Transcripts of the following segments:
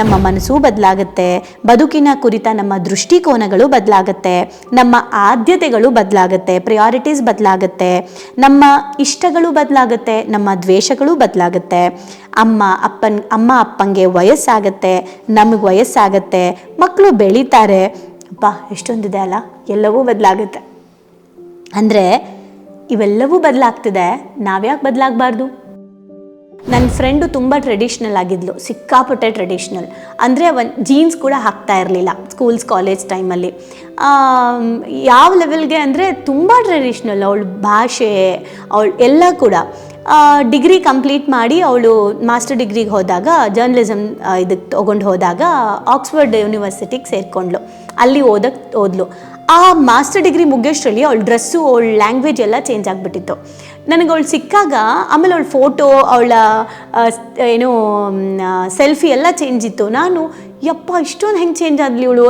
ನಮ್ಮ ಮನಸ್ಸು ಬದಲಾಗುತ್ತೆ, ಬದುಕಿನ ಕುರಿತ ನಮ್ಮ ದೃಷ್ಟಿಕೋನಗಳು ಬದಲಾಗುತ್ತೆ, ನಮ್ಮ ಆದ್ಯತೆಗಳು ಬದಲಾಗುತ್ತೆ ಪ್ರಿಯಾರಿಟೀಸ್ ಬದಲಾಗುತ್ತೆ, ನಮ್ಮ ಇಷ್ಟಗಳು ಬದಲಾಗುತ್ತೆ, ನಮ್ಮ ದ್ವೇಷಗಳು ಬದಲಾಗುತ್ತೆ. ಅಮ್ಮ, ಅಪ್ಪನ್, ಅಮ್ಮ ಅಪ್ಪಂಗೆ ವಯಸ್ಸಾಗತ್ತೆ, ನಮಗೆ ವಯಸ್ಸಾಗತ್ತೆ ಮಕ್ಕಳು ಬೆಳೀತಾರೆ. ಅಪ್ಪ ಎಷ್ಟೊಂದಿದೆ ಅಲ್ಲ? ಎಲ್ಲವೂ ಬದಲಾಗುತ್ತೆ. ಅಂದರೆ ಇವೆಲ್ಲವೂ ಬದಲಾಗ್ತಿದೆ, ನಾವ್ಯಾಕೆ ಬದಲಾಗಬಾರ್ದು? ನನ್ನ ಫ್ರೆಂಡು ತುಂಬ ಟ್ರೆಡಿಷ್ನಲ್ ಆಗಿದ್ಲು, ಸಿಕ್ಕಾಪಟ್ಟೆ ಟ್ರೆಡಿಷ್ನಲ್ ಅಂದರೆ ಒಂದು ಜೀನ್ಸ್ ಕೂಡ ಹಾಕ್ತಾ ಇರಲಿಲ್ಲ ಸ್ಕೂಲ್ಸ್ ಕಾಲೇಜ್ ಟೈಮಲ್ಲಿ ಯಾವ ಲೆವೆಲ್ಗೆ ಅಂದರೆ ತುಂಬ ಟ್ರೆಡಿಷ್ನಲ್ ಅವಳ ಭಾಷೆ, ಅವಳು ಎಲ್ಲ ಕೂಡ. ಡಿಗ್ರಿ ಕಂಪ್ಲೀಟ್ ಮಾಡಿ ಅವಳು ಮಾಸ್ಟರ್ ಡಿಗ್ರಿಗೆ ಹೋದಾಗ ಜರ್ನಲಿಸಮ್ ಇದಕ್ಕೆ ತೊಗೊಂಡು ಹೋದಾಗ ಆಕ್ಸ್ಫರ್ಡ್ ಯೂನಿವರ್ಸಿಟಿಗೆ ಸೇರಿಕೊಂಡ್ಳು ಅಲ್ಲಿ ಓದಕ್ಕೆ ಓದ್ಲು. ಆ ಮಾಸ್ಟರ್ ಡಿಗ್ರಿ ಮುಗಿಯೋಷ್ಟರಲ್ಲಿ ಅವಳ ಡ್ರೆಸ್ಸು ಅವಳ ಲ್ಯಾಂಗ್ವೇಜ್ ಎಲ್ಲ ಚೇಂಜ್ ಆಗಿಬಿಟ್ಟಿತ್ತು. ನನಗೆ ಅವಳು ಸಿಕ್ಕಾಗ ಆಮೇಲೆ ಅವಳ ಫೋಟೋ ಅವಳ ಏನು ಸೆಲ್ಫಿ ಎಲ್ಲ ಚೇಂಜ್ ಇತ್ತು. ನಾನು, ಯಪ್ಪ, ಇಷ್ಟೊಂದು ಹೆಂಗೆ ಚೇಂಜ್ ಆದ್ಲಿ ಅವಳು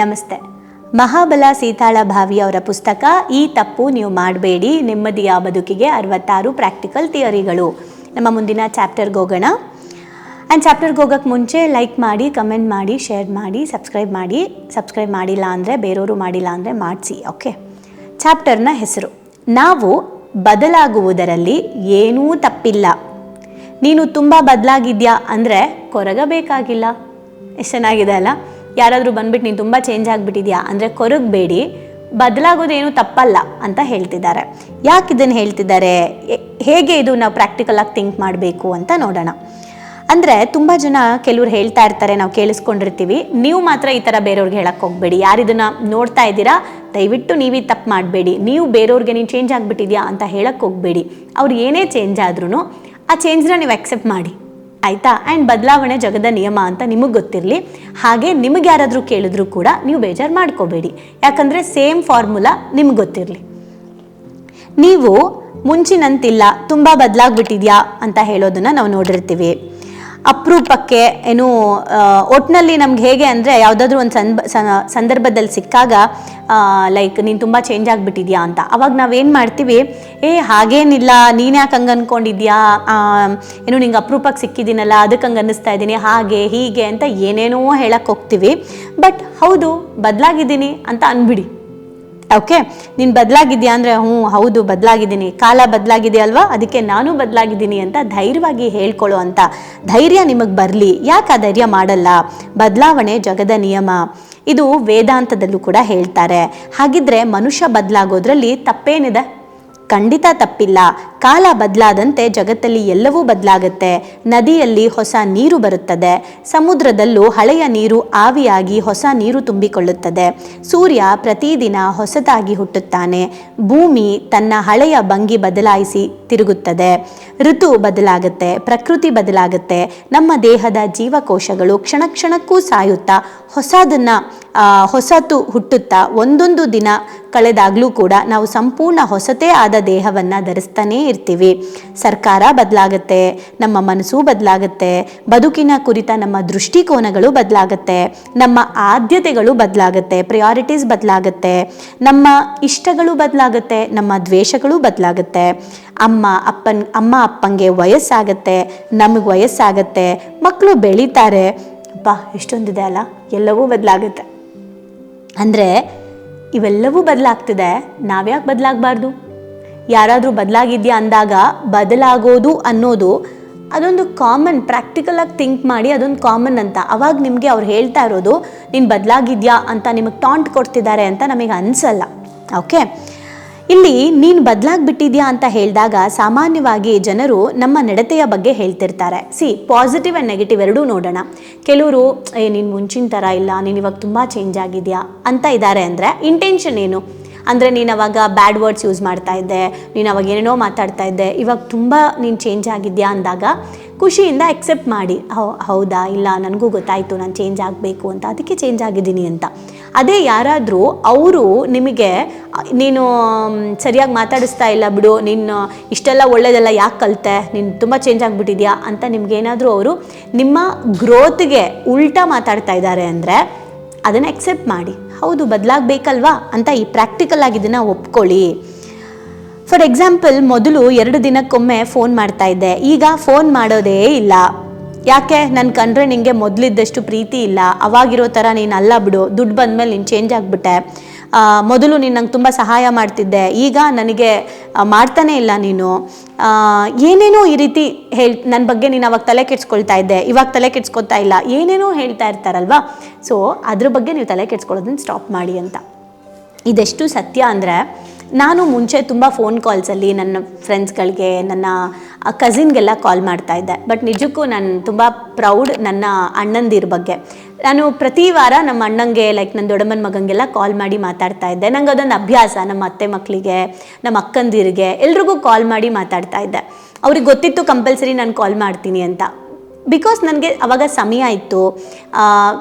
ನಮಸ್ತೆ. ಮಹಾಬಲ ಸೀತಾಳ ಭಾವಿ ಅವರ ಪುಸ್ತಕ, ಈ ತಪ್ಪು ನೀವು ಮಾಡಬೇಡಿ, ನೆಮ್ಮದಿಯ ಬದುಕಿಗೆ ಅರವತ್ತಾರು ಪ್ರಾಕ್ಟಿಕಲ್ ಥಿಯರಿಗಳು ನಮ್ಮ ಮುಂದಿನ ಚಾಪ್ಟರ್ಗೆ ಹೋಗೋಣ. ಆ್ಯಂಡ್ ಚಾಪ್ಟರ್ಗೆ ಹೋಗೋಕ್ಕೆ ಮುಂಚೆ ಲೈಕ್ ಮಾಡಿ ಕಮೆಂಟ್ ಮಾಡಿ ಶೇರ್ ಮಾಡಿ ಸಬ್ಸ್ಕ್ರೈಬ್ ಮಾಡಿ. ಸಬ್ಸ್ಕ್ರೈಬ್ ಮಾಡಿಲ್ಲ ಅಂದರೆ, ಬೇರೆಯವರು ಮಾಡಿಲ್ಲ ಅಂದರೆ ಮಾಡಿಸಿ ಓಕೆ ಚಾಪ್ಟರ್ನ ಹೆಸರು, ನಾವು ಬದಲಾಗುವುದರಲ್ಲಿ ಏನೂ ತಪ್ಪಿಲ್ಲ. ನೀನು ತುಂಬ ಬದಲಾಗಿದ್ಯಾ ಅಂದರೆ ಕೊರಗಬೇಕಾಗಿಲ್ಲ. ಎಷ್ಟು ಚೆನ್ನಾಗಿದೆ ಅಲ್ಲ? ಯಾರಾದರೂ ಬಂದ್ಬಿಟ್ಟು ನೀನು ತುಂಬ ಚೇಂಜ್ ಆಗಿಬಿಟ್ಟಿದ್ಯಾ? ಅಂದರೆ ಕೊರಗಬೇಡಿ. ಬದಲಾಗೋದೇನು ತಪ್ಪಲ್ಲ ಅಂತ ಹೇಳ್ತಿದ್ದಾರೆ. ಯಾಕೆ ಇದನ್ನು ಹೇಳ್ತಿದ್ದಾರೆ? ಹೇಗೆ ಇದು ನಾವು ಪ್ರಾಕ್ಟಿಕಲಾಗಿ ಥಿಂಕ್ ಮಾಡಬೇಕು ಅಂತ ನೋಡೋಣ. ಅಂದರೆ ತುಂಬ ಜನ ಕೆಲವ್ರು ಹೇಳ್ತಾ ಇರ್ತಾರೆ, ನಾವು ಕೇಳಿಸ್ಕೊಂಡಿರ್ತೀವಿ. ನೀವು ಮಾತ್ರ ಈ ಥರ ಬೇರೆಯವ್ರಿಗೆ ಹೇಳಕ್ಕೆ ಹೋಗಬೇಡಿ. ಯಾರು ಇದನ್ನು ನೋಡ್ತಾ ಇದ್ದೀರಾ? ದಯವಿಟ್ಟು ಈ ತಪ್ಪು ಮಾಡಬೇಡಿ. ನೀವು ಬೇರೆಯವ್ರಿಗೆ ನೀನು ಚೇಂಜ್ ಆಗಿಬಿಟ್ಟಿದ್ಯಾ ಅಂತ ಹೇಳಕ್ಕೆ ಹೋಗಬೇಡಿ. ಅವ್ರು ಏನೇ ಚೇಂಜ್ ಆದ್ರೂ ಆ ಚೇಂಜ್ನ ನೀವು ಅಕ್ಸೆಪ್ಟ್ ಮಾಡಿ. ಆಯಿತಾ? ಆ್ಯಂಡ್ ಬದಲಾವಣೆ ಜಗದ ನಿಯಮ ಅಂತ ನಿಮಗೆ ಗೊತ್ತಿರಲಿ. ಹಾಗೆ ನಿಮಗೆ ಯಾರಾದರೂ ಕೇಳಿದ್ರು ಕೂಡ ನೀವು ಬೇಜಾರು ಮಾಡ್ಕೋಬೇಡಿ. ಯಾಕಂದರೆ ಸೇಮ್ ಫಾರ್ಮುಲಾ ನಿಮ್ಗೆ ಗೊತ್ತಿರಲಿ. ನೀವು ಮುಂಚಿನಂತಿಲ್ಲ, ತುಂಬ ಬದಲಾಗ್ಬಿಟ್ಟಿದ್ಯಾ ಅಂತ ಹೇಳೋದನ್ನು ನಾವು ನೋಡಿರ್ತೀವಿ. ಅಪರೂಪಕ್ಕೆ ಏನು ಒಟ್ಟಿನಲ್ಲಿ ನಮ್ಗೆ ಹೇಗೆ ಅಂದರೆ ಯಾವುದಾದ್ರೂ ಒಂದು ಸಂದ ಸಂದರ್ಭದಲ್ಲಿ ಸಿಕ್ಕಾಗ ಲೈಕ್ ನೀನು ತುಂಬ ಚೇಂಜ್ ಆಗಿಬಿಟ್ಟಿದ್ಯಾ ಅಂತ. ಅವಾಗ ನಾವೇನು ಮಾಡ್ತೀವಿ, ಏ, ಹಾಗೇನಿಲ್ಲ, ನೀನು ಯಾಕೆ ಹಂಗೆ ಅಂದ್ಕೊಂಡಿದ್ಯಾ ಏನು ನಿಂಗೆ ಅಪರೂಪಕ್ಕೆ ಸಿಕ್ಕಿದ್ದೀನಲ್ಲ ಅದಕ್ಕೆ ಹಂಗೆ ಅನ್ನಿಸ್ತಾ ಇದ್ದೀನಿ ಹಾಗೆ, ಹೀಗೆ ಅಂತ ಏನೇನೋ ಹೇಳಕ್ಕೆ ಹೋಗ್ತೀವಿ. ಬಟ್ ಹೌದು, ಬದಲಾಗಿದ್ದೀನಿ ಅಂತ ಅಂದ್ಬಿಡಿ ಓಕೆ ನೀನು ಬದಲಾಗಿದ್ಯಾ ಅಂದರೆ, ಹ್ಞೂ, ಹೌದು, ಬದಲಾಗಿದ್ದೀನಿ. ಕಾಲ ಬದಲಾಗಿದೆ ಅಲ್ವಾ? ಅದಕ್ಕೆ ನಾನು ಬದಲಾಗಿದ್ದೀನಿ ಅಂತ ಧೈರ್ಯವಾಗಿ ಹೇಳ್ಕೊಳ್ಳೋ ಅಂತ. ಧೈರ್ಯ ನಿಮಗೆ ಬರಲಿ. ಯಾಕೆ ಆ ಧೈರ್ಯ ಮಾಡಲ್ಲ? ಬದಲಾವಣೆ ಜಗದ ನಿಯಮ. ಇದು ವೇದಾಂತದಲ್ಲೂ ಕೂಡ ಹೇಳ್ತಾರೆ. ಹಾಗಿದ್ರೆ ಮನುಷ್ಯ ಬದಲಾಗೋದ್ರಲ್ಲಿ ತಪ್ಪೇನಿದೆ? ಖಂಡಿತ ತಪ್ಪಿಲ್ಲ. ಕಾಲ ಬದಲಾದಂತೆ ಜಗತ್ತಲ್ಲಿ ಎಲ್ಲವೂ ಬದಲಾಗುತ್ತೆ. ನದಿಯಲ್ಲಿ ಹೊಸ ನೀರು ಬರುತ್ತದೆ. ಸಮುದ್ರದಲ್ಲೂ ಹಳೆಯ ನೀರು ಆವಿಯಾಗಿ ಹೊಸ ನೀರು ತುಂಬಿಕೊಳ್ಳುತ್ತದೆ. ಸೂರ್ಯ ಪ್ರತಿದಿನ ಹೊಸದಾಗಿ ಹುಟ್ಟುತ್ತಾನೆ. ಭೂಮಿ ತನ್ನ ಹಳೆಯ ಭಂಗಿ ಬದಲಾಯಿಸಿ ತಿರುಗುತ್ತದೆ. ಋತು ಬದಲಾಗುತ್ತೆ, ಪ್ರಕೃತಿ ಬದಲಾಗುತ್ತೆ. ನಮ್ಮ ದೇಹದ ಜೀವಕೋಶಗಳು ಕ್ಷಣ ಕ್ಷಣಕ್ಕೂ ಸಾಯುತ್ತಾ ಹೊಸದನ್ನ ಹೊಸತು ಹುಟ್ಟುತ್ತಾ ಒಂದೊಂದು ದಿನ ಕಳೆದಾಗಲೂ ಕೂಡ ನಾವು ಸಂಪೂರ್ಣ ಹೊಸತೇ ಆದ ದೇಹವನ್ನು ಧರಿಸ್ತಾನೇ ಇರ್ತೀವಿ. ಸರ್ಕಾರ ಬದಲಾಗುತ್ತೆ, ನಮ್ಮ ಮನಸ್ಸು ಬದಲಾಗುತ್ತೆ, ಬದುಕಿನ ಕುರಿತ ನಮ್ಮ ದೃಷ್ಟಿಕೋನಗಳು ಬದಲಾಗುತ್ತೆ, ನಮ್ಮ ಆದ್ಯತೆಗಳು ಬದಲಾಗುತ್ತೆ ಪ್ರಿಯಾರಿಟೀಸ್ ಬದಲಾಗುತ್ತೆ, ನಮ್ಮ ಇಷ್ಟಗಳು ಬದಲಾಗುತ್ತೆ, ನಮ್ಮ ದ್ವೇಷಗಳು ಬದಲಾಗುತ್ತೆ. ಅಮ್ಮ, ಅಪ್ಪನ್, ಅಮ್ಮ ಅಪ್ಪಂಗೆ ವಯಸ್ಸಾಗತ್ತೆ, ನಮಗೆ ವಯಸ್ಸಾಗತ್ತೆ ಮಕ್ಕಳು ಬೆಳೀತಾರೆ. ಅಪ್ಪ ಎಷ್ಟೊಂದಿದೆ ಅಲ್ಲ? ಎಲ್ಲವೂ ಬದಲಾಗುತ್ತೆ. ಅಂದರೆ ಇವೆಲ್ಲವೂ ಬದಲಾಗ್ತಿದೆ. ನಾವ್ಯಾಕೆ ಬದಲಾಗಬಾರ್ದು? ಯಾರಾದರೂ ಬದಲಾಗಿದ್ಯಾ ಅಂದಾಗ ಬದಲಾಗೋದು ಅನ್ನೋದು ಅದೊಂದು ಕಾಮನ್ ಪ್ರಾಕ್ಟಿಕಲಾಗಿ ಥಿಂಕ್ ಮಾಡಿ ಅದೊಂದು ಕಾಮನ್ ಅಂತ. ಅವಾಗ ನಿಮಗೆ ಅವ್ರು ಹೇಳ್ತಾ ಇರೋದು, ನೀನು ಬದಲಾಗಿದ್ಯಾ ಅಂತ ನಿಮಗೆ ಟಾಂಟ್ ಕೊಡ್ತಿದ್ದಾರೆ ಅಂತ ನಮಗೆ ಅನಿಸಲ್ಲ. ಓಕೆ ಇಲ್ಲಿ ನೀನು ಬದಲಾಗ್ಬಿಟ್ಟಿದ್ಯಾ ಅಂತ ಹೇಳಿದಾಗ ಸಾಮಾನ್ಯವಾಗಿ ಜನರು ನಮ್ಮ ನಡತೆಯ ಬಗ್ಗೆ ಹೇಳ್ತಿರ್ತಾರೆ. ಸಿ ಪಾಸಿಟಿವ್ ಆ್ಯಂಡ್ ನೆಗೆಟಿವ್ ಎರಡೂ ನೋಡೋಣ. ಕೆಲವರು, ಏ, ನೀನು ಮುಂಚಿನ ಥರ ಇಲ್ಲ, ನೀನು ಇವಾಗ ತುಂಬ ಚೇಂಜ್ ಆಗಿದೆಯಾ? ಅಂತ ಇದ್ದಾರೆ ಅಂದರೆ ಇಂಟೆನ್ಷನ್ ಏನು? ಅಂದರೆ ನೀನು ಅವಾಗ ಬ್ಯಾಡ್ ವರ್ಡ್ಸ್ ಯೂಸ್ ಮಾಡ್ತಾ ಇದ್ದೆ, ನೀನು ಅವಾಗ ಏನೇನೋ ಮಾತಾಡ್ತಾ ಇದ್ದೆ, ಇವಾಗ ತುಂಬ ನೀನು ಚೇಂಜ್ ಆಗಿದೆಯಾ ಅಂದಾಗ ಖುಷಿಯಿಂದ ಎಕ್ಸೆಪ್ಟ್ ಮಾಡಿ. ಹೌದಾ? ಇಲ್ಲ, ನನಗೂ ಗೊತ್ತಾಯಿತು, ನಾನು ಚೇಂಜ್ ಆಗಬೇಕು ಅಂತ, ಅದಕ್ಕೆ ಚೇಂಜ್ ಆಗಿದ್ದೀನಿ ಅಂತ. ಅದೇ ಯಾರಾದರೂ ಅವರು ನಿಮಗೆ, ನೀನು ಸರಿಯಾಗಿ ಮಾತಾಡಿಸ್ತಾ ಇಲ್ಲ ಬಿಡು ನೀನು ಇಷ್ಟೆಲ್ಲ ಒಳ್ಳೆಯದೆಲ್ಲ ಯಾಕೆ ಕಲಿತೆ, ನೀನು ತುಂಬ ಚೇಂಜ್ ಆಗಿಬಿಟ್ಟಿದ್ಯಾ ಅಂತ ನಿಮ್ಗೇನಾದರೂ ಅವರು ನಿಮ್ಮ ಗ್ರೋತ್ಗೆ ಉಲ್ಟಾ ಮಾತಾಡ್ತಾ ಇದ್ದಾರೆ ಅಂದರೆ ಅದನ್ನು ಎಕ್ಸೆಪ್ಟ್ ಮಾಡಿ. ಹೌದು, ಬದಲಾಗಬೇಕಲ್ವಾ ಅಂತ ಈ ಪ್ರಾಕ್ಟಿಕಲ್ ಆಗಿ ಇದನ್ನು ಒಪ್ಕೊಳ್ಳಿ. ಫಾರ್ ಎಕ್ಸಾಂಪಲ್ ಮೊದಲು ಎರಡು ದಿನಕ್ಕೊಮ್ಮೆ ಫೋನ್ ಮಾಡ್ತಾ ಇದ್ದೆ. ಈಗ ಫೋನ್ ಮಾಡೋದೇ ಇಲ್ಲ. ಯಾಕೆ? ನನ್ನ ಕಂಡ್ರೆ ನಿಂಗೆ ಮೊದಲಿದ್ದಷ್ಟು ಪ್ರೀತಿ ಇಲ್ಲ. ಅವಾಗಿರೋ ಥರ ನೀನು ಅಲ್ಲ ಬಿಡು. ದುಡ್ಡು ಬಂದಮೇಲೆ ನೀನು ಚೇಂಜ್ ಆಗಿಬಿಟ್ಟೆ. ಮೊದಲು ನೀನು ನಂಗೆ ತುಂಬ ಸಹಾಯ ಮಾಡ್ತಿದ್ದೆ. ಈಗ ನನಗೆ ಮಾಡ್ತಾನೇ ಇಲ್ಲ ನೀನು. ಏನೇನೋ ಈ ರೀತಿ ಹೇಳ್ ನನ್ನ ಬಗ್ಗೆ ನೀನು ಅವಾಗ ತಲೆ ಕೆಡ್ಸ್ಕೊಳ್ತಾ ಇದ್ದೆ. ಇವಾಗ ತಲೆ ಕೆಡ್ಸ್ಕೊತಾ ಇಲ್ಲ. ಏನೇನೋ ಹೇಳ್ತಾ ಇರ್ತಾರಲ್ವಾ? ಸೊ ಅದ್ರ ಬಗ್ಗೆ ನೀವು ತಲೆ ಕೆಡ್ಸ್ಕೊಳ್ಳೋದನ್ನ ಸ್ಟಾಪ್ ಮಾಡಿ ಅಂತ. ಇದೆಷ್ಟು ಸತ್ಯ ಅಂದರೆ, ನಾನು ಮುಂಚೆ ತುಂಬ ಫೋನ್ ಕಾಲ್ಸಲ್ಲಿ ನನ್ನ ಫ್ರೆಂಡ್ಸ್ಗಳಿಗೆ ನನ್ನ ಕಸಿನ್ಗೆಲ್ಲ ಕಾಲ್ ಮಾಡ್ತಾ ಇದ್ದೆ. ಬಟ್ ನಿಜಕ್ಕೂ ನಾನು ತುಂಬ ಪ್ರೌಡ್ ನನ್ನ ಅಣ್ಣಂದಿರ ಬಗ್ಗೆ. ನಾನು ಪ್ರತಿ ವಾರ ನಮ್ಮ ಅಣ್ಣಂಗೆ ಲೈಕ್ ನನ್ನ ದೊಡ್ಡಮ್ಮನ ಮಗಂಗೆಲ್ಲ ಕಾಲ್ ಮಾಡಿ ಮಾತಾಡ್ತಾ ಇದ್ದೆ. ನಂಗೆ ಅದೊಂದು ಅಭ್ಯಾಸ ನಮ್ಮ ಅತ್ತೆ ಮಕ್ಕಳಿಗೆ ನಮ್ಮ ಅಕ್ಕಂದಿರಿಗೆ, ಎಲ್ರಿಗೂ ಕಾಲ್ ಮಾಡಿ ಮಾತಾಡ್ತಾ ಇದ್ದೆ. ಅವ್ರಿಗೆ ಗೊತ್ತಿತ್ತು ಕಂಪಲ್ಸರಿ ನಾನು ಕಾಲ್ ಮಾಡ್ತೀನಿ ಅಂತ. ಬಿಕಾಸ್ ನನಗೆ ಅವಾಗ ಸಮಯ ಇತ್ತು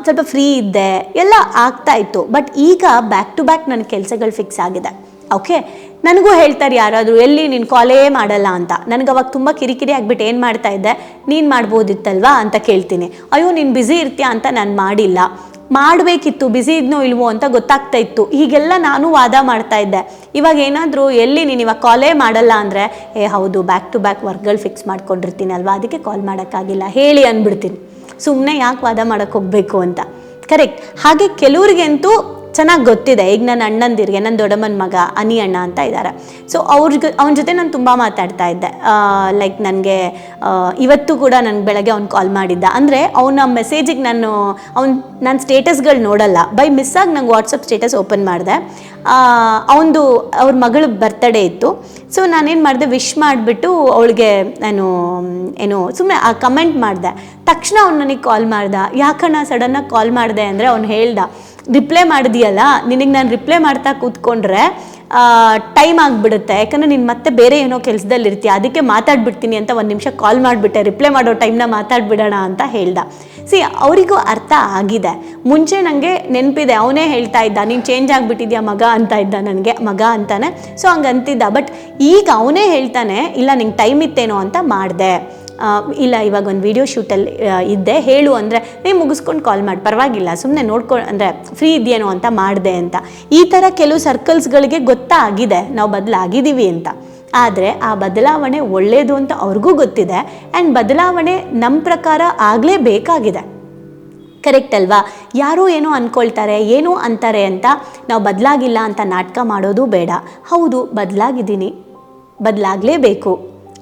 ಸ್ವಲ್ಪ ಫ್ರೀ ಇದ್ದೆ, ಎಲ್ಲ ಆಗ್ತಾ ಇತ್ತು. ಬಟ್ ಈಗ ಬ್ಯಾಕ್ ಟು ಬ್ಯಾಕ್ ನನ್ನ ಕೆಲಸಗಳು ಫಿಕ್ಸ್ ಆಗಿದೆ. ಓಕೆ? ನನಗೂ ಹೇಳ್ತಾರೆ ಯಾರಾದರೂ, ಎಲ್ಲಿ ನೀನು ಕಾಲೇ ಮಾಡಲ್ಲ ಅಂತ. ನನಗೆ ಅವಾಗ ತುಂಬ ಕಿರಿಕಿರಿ ಆಗಿಬಿಟ್ಟು ಏನು ಮಾಡ್ತಾ ಇದ್ದೆ? ನೀನು ಮಾಡ್ಬೋದಿತ್ತಲ್ವಾ ಅಂತ ಕೇಳ್ತೀನಿ. ಅಯ್ಯೋ, ನೀನು ಬ್ಯುಸಿ ಇರ್ತೀಯ ಅಂತ ನಾನು ಮಾಡಿಲ್ಲ. ಮಾಡಬೇಕಿತ್ತು ಬ್ಯುಸಿ ಇದ್ನೋ ಇಲ್ವೋ ಅಂತ ಗೊತ್ತಾಗ್ತಾ ಇತ್ತು. ಹೀಗೆಲ್ಲ ನಾನು ವಾದ ಮಾಡ್ತಾ ಇದ್ದೆ. ಇವಾಗ ಏನಾದರೂ, ಎಲ್ಲಿ ನೀನು ಇವಾಗ ಕಾಲೇ ಮಾಡಲ್ಲ ಅಂದರೆ, ಏ, ಹೌದು ಬ್ಯಾಕ್ ಟು ಬ್ಯಾಕ್ ವರ್ಕ್ಗಳು ಫಿಕ್ಸ್ ಮಾಡ್ಕೊಂಡಿರ್ತೀನಿ ಅಲ್ವಾ ಅದಕ್ಕೆ ಕಾಲ್ ಮಾಡೋಕ್ಕಾಗಿಲ್ಲ. ಹೇಳಿ ಅಂದ್ಬಿಡ್ತೀನಿ. ಸುಮ್ಮನೆ ಯಾಕೆ ವಾದ ಮಾಡೋಕ್ಕೆ ಹೋಗಬೇಕು ಅಂತ? ಕರೆಕ್ಟ್ ಹಾಗೆ ಕೆಲವ್ರಿಗಂತೂ ಚೆನ್ನಾಗಿ ಗೊತ್ತಿದೆ. ಈಗ ನನ್ನ ಅಣ್ಣಂದಿರಿಗೆ ನನ್ನ ದೊಡ್ಡಮ್ಮನ ಮಗ ಅನಿ ಅಣ್ಣ ಅಂತ ಇದ್ದಾರೆ ಸೊ ಅವ್ರಿಗೆ, ಅವನ ಜೊತೆ ನಾನು ತುಂಬ ಮಾತಾಡ್ತಾ ಇದ್ದೆ. ಲೈಕ್ ನನಗೆ ಇವತ್ತು ಕೂಡ ನನಗೆ ಬೆಳಗ್ಗೆ ಅವ್ನು ಕಾಲ್ ಮಾಡಿದ್ದ. ಅಂದರೆ ಅವನ ಮೆಸೇಜಿಗೆ ನಾನು, ಅವ್ನು ನನ್ನ ಸ್ಟೇಟಸ್ಗಳು ನೋಡಲ್ಲ. ಬೈ ಮಿಸ್ ಆಗಿ ನಂಗೆ ವಾಟ್ಸಪ್ ಸ್ಟೇಟಸ್ ಓಪನ್ ಮಾಡಿದೆ. ಅವನದು ಅವ್ರ ಮಗಳ ಬರ್ತಡೇ ಇತ್ತು. ಸೊ ನಾನೇನು ಮಾಡಿದೆ ವಿಶ್ ಮಾಡಿಬಿಟ್ಟು ಅವಳಿಗೆ ನಾನು, ಏನು ಸುಮ್ಮನೆ ಆ ಕಮೆಂಟ್ ಮಾಡಿದೆ. ತಕ್ಷಣ ಅವ್ನು ನನಗೆ ಕಾಲ್ ಮಾಡ್ದೆ. ಯಾಕಣ್ಣ ಸಡನ್ನಾಗಿ ಕಾಲ್ ಮಾಡಿದೆ ಅಂದರೆ ಅವ್ನು ಹೇಳ್ದ. ರಿಪ್ಲೈ ಮಾಡಿದೆಯಲ್ಲ, ನಿನಗೆ ನಾನು ರಿಪ್ಲೈ ಮಾಡ್ತಾ ಕೂತ್ಕೊಂಡ್ರೆ ಟೈಮ್ ಆಗಿಬಿಡುತ್ತೆ. ಯಾಕಂದರೆ ನೀನು ಮತ್ತೆ ಬೇರೆ ಏನೋ ಕೆಲಸದಲ್ಲಿ ಇರ್ತೀಯ ಅದಕ್ಕೆ ಮಾತಾಡ್ಬಿಡ್ತೀನಿ ಅಂತ ಒಂದು ನಿಮಿಷ ಕಾಲ್ ಮಾಡಿಬಿಟ್ಟೆ. ರಿಪ್ಲೈ ಮಾಡೋ ಟೈಮ್ನ ಮಾತಾಡ್ಬಿಡೋಣ ಅಂತ ಹೇಳ್ದ. ಸಿ ಅವರಿಗೂ ಅರ್ಥ ಆಗಿದೆ. ಮುಂಚೆ ನನಗೆ ನೆನಪಿದೆ, ಅವನೇ ಹೇಳ್ತಾ ಇದ್ದ, ನೀನು ಚೇಂಜ್ ಆಗಿಬಿಟ್ಟಿದ್ಯಾ ಮಗ ಅಂತ ಇದ್ದ ನನಗೆ, ಮಗ ಅಂತಾನೆ. ಸೊ ಹಂಗೆ ಅಂತಿದ್ದ ಬಟ್ ಈಗ ಅವನೇ ಹೇಳ್ತಾನೆ, ಇಲ್ಲ, ನಿಂಗೆ ಟೈಮ್ ಇತ್ತೇನೋ ಅಂತ ಮಾಡಿದೆ. ಇಲ್ಲ, ಇವಾಗ ಒಂದು ವಿಡಿಯೋ ಶೂಟಲ್ಲಿ ಇದ್ದೆ. ಹೇಳು ಅಂದರೆ ನೀ ಮುಗಿಸ್ಕೊಂಡು ಕಾಲ್ ಮಾಡಿ. ಪರವಾಗಿಲ್ಲ ಸುಮ್ಮನೆ ನೋಡ್ಕೊ, ಅಂದರೆ ಫ್ರೀ ಇದೆಯೇನೋ ಅಂತ ಮಾಡಿದೆ ಅಂತ. ಈ ಥರ ಕೆಲವು ಸರ್ಕಲ್ಸ್ಗಳಿಗೆ ಗೊತ್ತಾಗಿದೆ ನಾವು ಬದಲಾಗಿದ್ದೀವಿ ಅಂತ. ಆದರೆ ಆ ಬದಲಾವಣೆ ಒಳ್ಳೆಯದು ಅಂತ ಅವ್ರಿಗೂ ಗೊತ್ತಿದೆ. ಆ್ಯಂಡ್ ಬದಲಾವಣೆ ನಮ್ಮ ಪ್ರಕಾರ ಆಗಲೇಬೇಕಾಗಿದೆ ಕರೆಕ್ಟ್ ಅಲ್ವಾ? ಯಾರೋ ಏನೋ ಅಂದ್ಕೊಳ್ತಾರೆ ಏನೋ ಅಂತಾರೆ ಅಂತ ನಾವು ಬದಲಾಗಿಲ್ಲ ಅಂತ ನಾಟಕ ಮಾಡೋದು ಬೇಡ. ಹೌದು, ಬದಲಾಗಿದ್ದೀನಿ. ಬದಲಾಗಲೇಬೇಕು.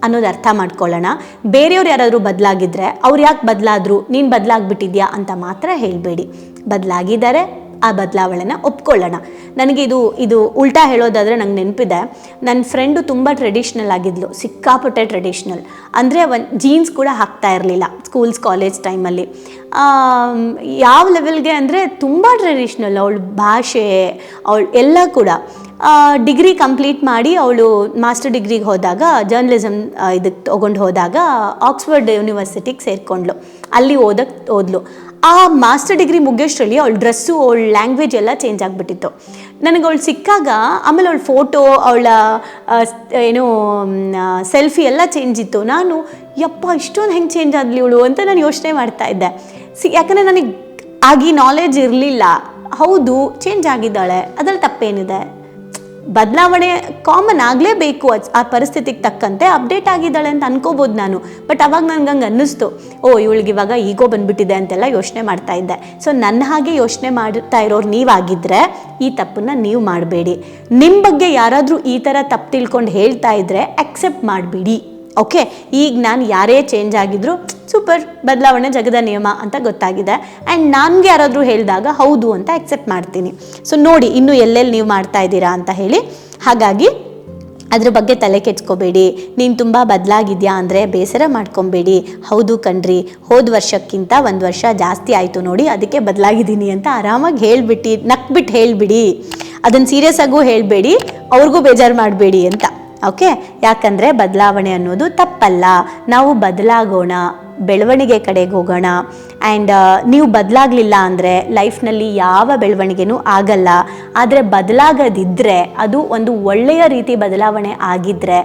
ಅನ್ನೋದು ಅರ್ಥ ಮಾಡ್ಕೊಳ್ಳೋಣ. ಬೇರೆಯವ್ರು ಯಾರಾದರೂ ಬದಲಾಗಿದ್ರೆ ಅವ್ರು ಯಾಕೆ ಬದಲಾದ್ರು? ನೀನು ಬದಲಾಗ್ಬಿಟ್ಟಿದ್ಯಾ ಅಂತ ಮಾತ್ರ ಹೇಳಬೇಡಿ. ಬದಲಾಗಿದ್ದಾರೆ, ಆ ಬದಲಾವಣೆನ ಒಪ್ಕೊಳ್ಳೋಣ. ನನಗೆ ಇದು ಇದು ಉಲ್ಟಾ ಹೇಳೋದಾದರೆ ನಂಗೆ ನೆನಪಿದೆ. ನನ್ನ ಫ್ರೆಂಡು ತುಂಬ ಟ್ರೆಡಿಷ್ನಲ್ ಆಗಿದ್ಲು, ಸಿಕ್ಕಾಪಟ್ಟೆ ಟ್ರೆಡಿಷ್ನಲ್ ಅಂದರೆ ಒಂದು ಜೀನ್ಸ್ ಕೂಡ ಹಾಕ್ತಾ ಇರಲಿಲ್ಲ ಸ್ಕೂಲ್ಸ್, ಕಾಲೇಜ್ ಟೈಮಲ್ಲಿ. ಯಾವ ಲೆವೆಲ್ಗೆ ಅಂದರೆ ತುಂಬ ಟ್ರೆಡಿಷ್ನಲ್ ಅವಳ ಭಾಷೆ, ಅವಳು ಎಲ್ಲ ಕೂಡ. ಡಿಗ್ರಿ ಕಂಪ್ಲೀಟ್ ಮಾಡಿ ಅವಳು ಮಾಸ್ಟರ್ ಡಿಗ್ರಿಗೆ ಹೋದಾಗ ಜರ್ನಲಿಸಮ್ ಇದಕ್ಕೆ ತೊಗೊಂಡು ಹೋದಾಗ ಆಕ್ಸ್ಫರ್ಡ್ ಯೂನಿವರ್ಸಿಟಿಗೆ ಸೇರಿಕೊಂಡ್ಳು. ಅಲ್ಲಿ ಓದಕ್ಕೆ ಓದ್ಲು. ಆ ಮಾಸ್ಟರ್ ಡಿಗ್ರಿ ಮುಗಿಯೋಷ್ಟರಲ್ಲಿ ಅವಳ ಡ್ರೆಸ್ಸು ಅವಳ ಲ್ಯಾಂಗ್ವೇಜ್ ಎಲ್ಲ ಚೇಂಜ್ ಆಗಿಬಿಟ್ಟಿತ್ತು. ನನಗೆ ಅವಳು ಸಿಕ್ಕಾಗ ಆಮೇಲೆ ಅವಳ ಫೋಟೋ ಅವಳ ಏನು ಸೆಲ್ಫಿ ಎಲ್ಲ ಚೇಂಜ್ ಇತ್ತು. ನಾನು, ಯಪ್ಪ, ಇಷ್ಟೊಂದು ಹೆಂಗೆ ಚೇಂಜ್ ಆದ್ಲಿ ಇವಳು ಅಂತ ನಾನು ಯೋಚನೆ ಮಾಡ್ತಾ ಇದ್ದೆ. ಸಿ, ಯಾಕಂದರೆ ನನಗೆ ಆಗಿ ನಾಲೆಜ್ ಇರಲಿಲ್ಲ. ಹೌದು ಚೇಂಜ್ ಆಗಿದ್ದಾಳೆ. ಅದರಲ್ಲಿ ತಪ್ಪೇನಿದೆ. ಬದಲಾವಣೆ ಕಾಮನ್ ಆಗಲೇಬೇಕು ಆ ಪರಿಸ್ಥಿತಿಗೆ ತಕ್ಕಂತೆ ಅಪ್ಡೇಟ್ ಆಗಿದ್ದಾಳೆ ಅಂತ ಅನ್ಕೋಬೋದು ನಾನು. ಬಟ್ ಅವಾಗ ನನಗೆ ಹಂಗೆ ಅನ್ನಿಸ್ತು. ಓ, ಇವಳಿಗೆ ಇವಾಗ ಈಗೋ ಬಂದ್ಬಿಟ್ಟಿದೆ ಅಂತೆಲ್ಲ ಯೋಚನೆ ಮಾಡ್ತಾ ಇದ್ದೆ. ಸೊ ನನ್ನ ಹಾಗೆ ಯೋಚನೆ ಮಾಡ್ತಾ ಇರೋರು ನೀವಾಗಿದ್ದರೆ ಈ ತಪ್ಪನ್ನು ನೀವು ಮಾಡಬೇಡಿ. ನಿಮ್ಮ ಬಗ್ಗೆ ಯಾರಾದರೂ ಈ ಥರ ತಪ್ಪು ತಿಳ್ಕೊಂಡು ಹೇಳ್ತಾ ಇದ್ದರೆ ಅಕ್ಸೆಪ್ಟ್ ಮಾಡಿಬಿಡಿ. ಓಕೆ ಈಗ ನಾನು ಯಾರೇ ಚೇಂಜ್ ಆಗಿದ್ರು ಸೂಪರ್ ಬದಲಾವಣೆ ಜಗದ ನಿಯಮ ಅಂತ ಗೊತ್ತಾಗಿದೆ. ಆ್ಯಂಡ್ ನನಗೆ ಯಾರಾದರೂ ಹೇಳಿದಾಗ ಹೌದು ಅಂತ ಅಕ್ಸೆಪ್ಟ್ ಮಾಡ್ತೀನಿ. ಸೊ ನೋಡಿ, ಇನ್ನು ಎಲ್ಲೆಲ್ಲಿ ನೀವು ಮಾಡ್ತಾ ಇದ್ದೀರಾ ಅಂತ ಹೇಳಿ. ಹಾಗಾಗಿ ಅದ್ರ ಬಗ್ಗೆ ತಲೆ ಕೆಚ್ಕೋಬೇಡಿ ನೀನು ತುಂಬ ಬದಲಾಗಿದ್ಯಾ ಅಂದರೆ ಬೇಸರ ಮಾಡ್ಕೊಬೇಡಿ. ಹೌದು ಕಣ್ರಿ, ಹೋದ ವರ್ಷಕ್ಕಿಂತ ಒಂದು ವರ್ಷ ಜಾಸ್ತಿ ಆಯಿತು ನೋಡಿ, ಅದಕ್ಕೆ ಬದಲಾಗಿದ್ದೀನಿ ಅಂತ ಆರಾಮಾಗಿ ಹೇಳಿಬಿಟ್ಟು ನಕ್ಬಿಟ್ಟು ಹೇಳಿಬಿಡಿ. ಅದನ್ನು ಸೀರಿಯಸ್ ಆಗೂ ಹೇಳಬೇಡಿ, ಅವ್ರಿಗೂ ಬೇಜಾರು ಮಾಡಬೇಡಿ ಅಂತ. ಓಕೆ ಯಾಕಂದರೆ ಬದಲಾವಣೆ ಅನ್ನೋದು ತಪ್ಪಲ್ಲ. ನಾವು ಬದಲಾಗೋಣ. ಬೆಳವಣಿಗೆ ಕಡೆಗೆ ಹೋಗೋಣ. ಆ್ಯಂಡ್ ನೀವು ಬದಲಾಗಲಿಲ್ಲ ಅಂದರೆ ಲೈಫ್ನಲ್ಲಿ ಯಾವ ಬೆಳವಣಿಗೆನೂ ಆಗಲ್ಲ. ಆದರೆ ಬದಲಾಗದಿದ್ದರೆ ಅದು ಒಂದು ಒಳ್ಳೆಯ ರೀತಿ ಬದಲಾವಣೆ ಆಗಿದ್ದರೆ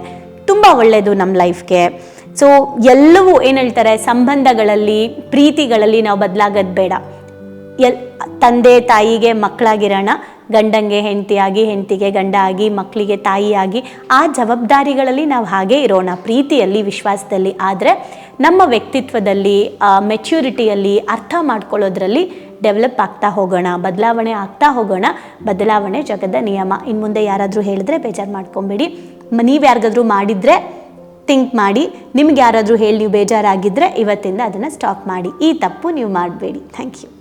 ತುಂಬ ಒಳ್ಳೆಯದು ನಮ್ಮ ಲೈಫ್ಗೆ ಸೊ ಎಲ್ಲವೂ ಏನು ಹೇಳ್ತಾರೆ, ಸಂಬಂಧಗಳಲ್ಲಿ, ಪ್ರೀತಿಗಳಲ್ಲಿ ನಾವು ಬದಲಾಗೋದು ಬೇಡ. ಎಲ್, ತಂದೆ ತಾಯಿಗೆ ಮಕ್ಕಳಾಗಿರೋಣ, ಗಂಡಂಗೆ ಹೆಂಡತಿಯಾಗಿ, ಹೆಂಡತಿಗೆ ಗಂಡ ಆಗಿ, ಮಕ್ಕಳಿಗೆ ತಾಯಿಯಾಗಿ ಆ ಜವಾಬ್ದಾರಿಗಳಲ್ಲಿ ನಾವು ಹಾಗೇ ಇರೋಣ. ಪ್ರೀತಿಯಲ್ಲಿ, ವಿಶ್ವಾಸದಲ್ಲಿ. ಆದರೆ ನಮ್ಮ ವ್ಯಕ್ತಿತ್ವದಲ್ಲಿ ಮೆಚ್ಯೂರಿಟಿಯಲ್ಲಿ ಅರ್ಥ ಮಾಡ್ಕೊಳ್ಳೋದ್ರಲ್ಲಿ ಡೆವಲಪ್ ಆಗ್ತಾ ಹೋಗೋಣ, ಬದಲಾವಣೆ ಆಗ್ತಾ ಹೋಗೋಣ. ಬದಲಾವಣೆ ಜಗದ ನಿಯಮ. ಇನ್ನು ಮುಂದೆ ಯಾರಾದರೂ ಹೇಳಿದ್ರೆ ಬೇಜಾರು ಮಾಡ್ಕೊಬೇಡಿ. ನೀವು ಯಾರಿಗಾದರೂ ಮಾಡಿದರೆ ಥಿಂಕ್ ಮಾಡಿ. ನಿಮ್ಗೆ ಯಾರಾದರೂ ಹೇಳಿ ನೀವು ಬೇಜಾರಾಗಿದ್ದರೆ ಇವತ್ತಿಂದ ಅದನ್ನು ಸ್ಟಾಪ್ ಮಾಡಿ. ಈ ತಪ್ಪು ನೀವು ಮಾಡಬೇಡಿ. Thank you